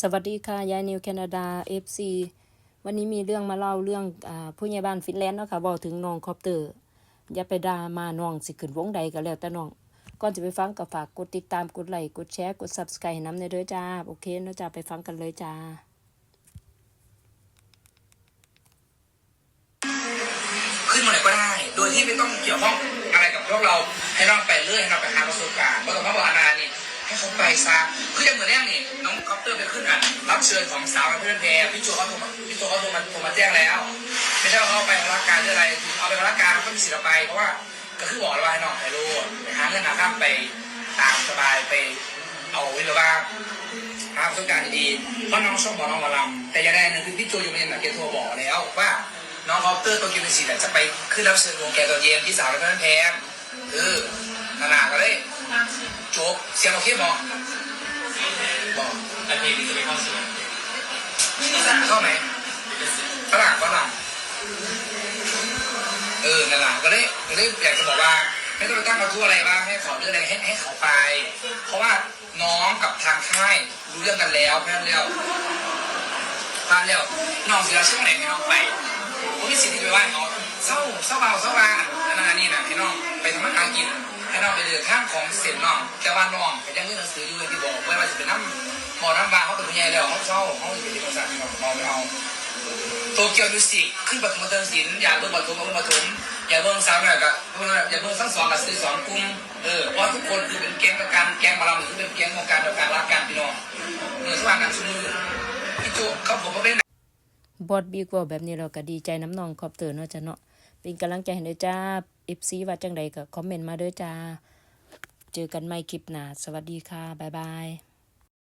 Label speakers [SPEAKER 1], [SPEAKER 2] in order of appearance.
[SPEAKER 1] สวัสดีค่ะ ยายนิวแคนาดา FC วันนี้มีเรื่องมาเล่าเรื่องอผู้ใหญ่บ้านฟินแลนด์เนาะค่ะบอกถึงน้องคอปเตอร์ อย่าไปด่ามาน้องสิขึ้นวงใดก็แล้วแต่น้อง ก่อนจะไปฟังก็ฝากกดติดตามกดไลค์กดแชร์กด Subscribe ให้น้ำในเด้อจ้า โอเคเนาะจ้าไปฟังกันเลยจ้า
[SPEAKER 2] ขึ้นมาไหนก็ได้ โดยที่ไม่ต้องเกี่ยวข้องอะไรกับพวกเราให้เราไปเรื่อยให้เราไปหาประ ให้เขาไปซะคืออย่างเหมือนแรกนี่น้องคอปเตอร์ไปขึ้นอะรับเชิญของสาวเพื่อนแพรพี่โจเขาโทรมาพี่โจเขาโทรมาโทรมาแจ้งแล้ว ไม่ใช่ว่าเขาไปพลักการหรืออะไรเอาไปพลักการเขาก็มีสิทธิ์ไปเพราะว่าก็คือบอกแล้วว่าให้น้องถ่ายรูปไปหาเงินหาข้ามไปตามสบายไปเอาไว้เลยว่าหาประสบการณ์ดีๆเพราะน้องชอบบอกน้องหมอลำแต่อย่างแรกนึงคือพี่โจอยู่ในนักเก็ตโทรบอกแล้วว่าน้องคอปเตอร์ตัวกินเป็นสีจะไปขึ้นรับเชิญวงแกตอนเย็นที่สาวและเพื่อนแพงคือนานาก็เลย จบเสียงโอเคบอกบอก
[SPEAKER 3] แต่เพลงนี้จะไม่เข้าเสียง
[SPEAKER 2] เข้าไหมฝรั่งฝรั่งเออนั่นแหละก็เลยก็เลยอยากจะบอกว่า ไม่ต้องไปตั้งกระทู้อะไรบ้างให้ขอเรื่องอะไรให้ให้เขาไป เพราะว่าน้องกับทางค่ายรู้เรื่องกันแล้วแค่นั้แล้วพลาดแล้วน้องเสียช่วงไหนให้น้องไปผมมีสิทธิ์ที่ไปว่าเขาเศร้าเศร้าเบาเศร้าบางอันนั้นอันนี้นะให้น้องไปทำมาหากิน ให้น้องไปเดินทางของเสียนน้องแต่ว่าน้องก็ยังเรียนหนังสืออยู่อย่างที่บอกไม่ว่าจะเป็นน้ำหมอน้ำบางเขาเป็นผู้ใหญ่แล้วเขาเศร้าเขาจะเป็นที่ภาษาที่น้องเราไม่เอาโตเกียวมิวสิกขึ้นปฐมเทิงศิลป์อยากเบิ่งปฐมเอาเบิ่งปฐมอยากเบิ่งสาวหน่อยกับอยากเบิ่งทั้งสองกับซื้อสองกลุ่มเออเพราะทุกคนคือเป็นแก๊งเดียวกันแก๊งมาลำหรือเป็นแก๊งวงการเดียวกันรักกันพี่น้องเออสว่างกันชุมือพี่โจเขาผมก็เป็น
[SPEAKER 1] บอดบีกว่าแบบนี้เราก็ดีใจน้ำนองคอปเตือร์เนาะจ้ะเนาะ เป็นกำลังใจให้เด้อจ้าเอฟซีว่าจังใดก็คอมเมนต์มาเด้อจ้า เจอกันใหม่คลิปหน้า สวัสดีค่ะ บ๊ายบาย